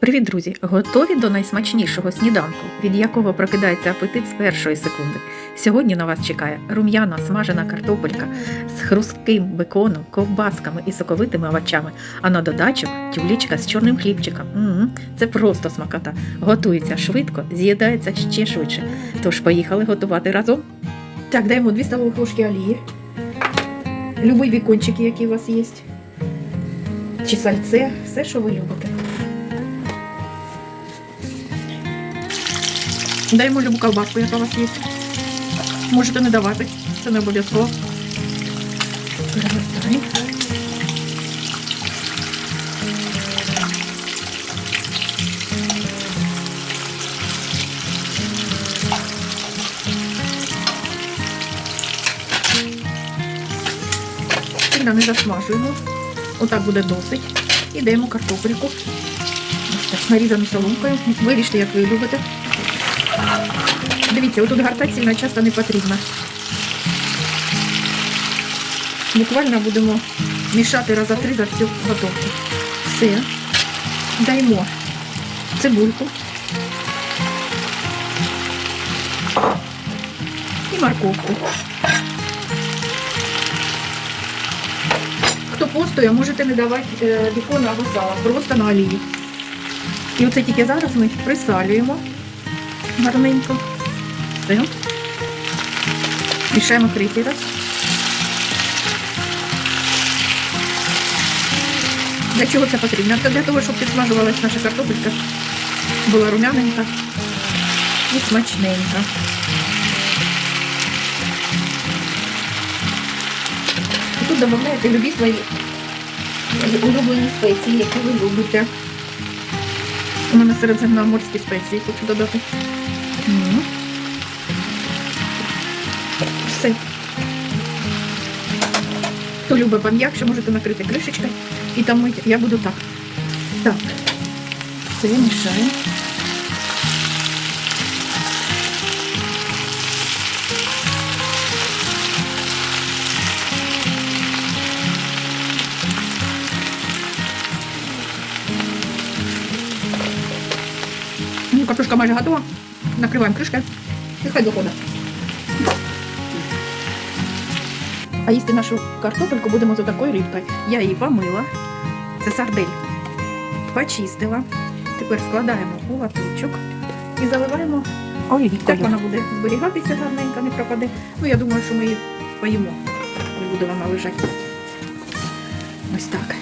Привіт, друзі! Готові до найсмачнішого сніданку, від якого прокидається апетит з першої секунди. Сьогодні на вас чекає рум'яна смажена картопелька з хрустким беконом, ковбасками і соковитими овочами, а на додачу тюлечка з чорним хлібчиком. м це просто смакота. Готується швидко, з'їдається ще швидше. Тож поїхали готувати разом. Так, даємо 2 столових ложки олії. Любий бікончик, який у вас є. Чи сальце, все, що ви любите. Даємо любу колбаску, яка у вас є. Можете не давати, це не обов'язково. Перевертаємо. Сильно не засмажуємо. Отак буде досить. І даємо картопельку. Нарізану соломкою. Виріште, як ви любите. Дивіться, отут гартать сильно часто не потрібно. Буквально будемо мішати раза три за всю готовку. Все. Даємо цибульку. І морковку. Хто постує, можете не давати е, бікону або сала, просто на олії. І оце тільки зараз ми присалюємо гарненько. Все. Мішаємо третій раз. Для чого це потрібно? Це для того, щоб підсмажувалась наша картопелька, була рум'яненька і смачненька. І тут додаєте любі свої улюблені спеції, які ви любите. У мене середземноморські спеції хочу додати. Все. Хто любить пом'якше, можете накрити кришечкою і там мити. Я буду так. Так. Все, мішаємо. Ну, картошка майже готова. Накриваємо кришкою і доходить. А їсти нашу картопельку будемо з такою рибкою. Я її помила. Це сардель. Почистила. Тепер складаємо у латочок і заливаємо. Так вона буде зберігатися гарненько, не пропаде. Ну, я думаю, що ми її поїмо. Не буде вона лежати. Ось так.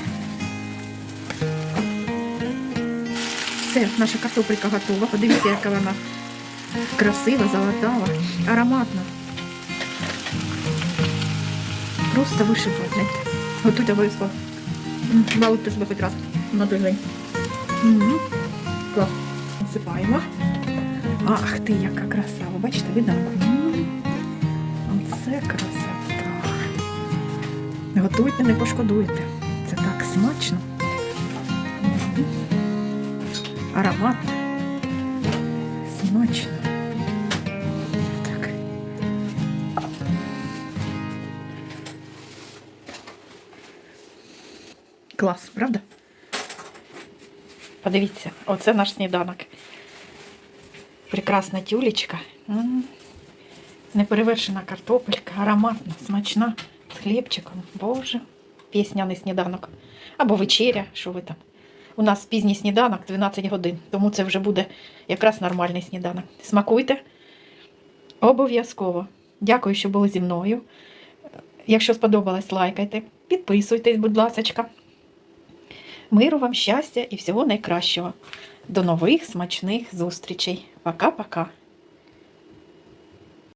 Все, наша картопелька готова. Подивіться, яка вона красива, золотава, ароматна. Просто вишивка, знаєте. Готуйте обов'язково. Балуйте себе хоч раз на той день. Клас. Насипаємо. Ах ти, яка краса. Ви бачите, видно? М. Оце красота. Готуйте, не пошкодуйте. Це так смачно. Мгм. Ароматно. Смачно. Клас, правда? Подивіться, оце наш сніданок. Прекрасна тюлечка. Неперевершена картопелька, ароматна, смачна, з хлібчиком. Боже, пісняний сніданок. Або вечеря, що ви там. У нас пізній сніданок 12 годин, тому це вже буде якраз нормальний сніданок. Смакуйте. Обов'язково. Дякую, що були зі мною. Якщо сподобалось, лайкайте, підписуйтесь, будь ласка. Миру вам, щастя і всього найкращого. До нових смачних зустрічей. Пока-пока.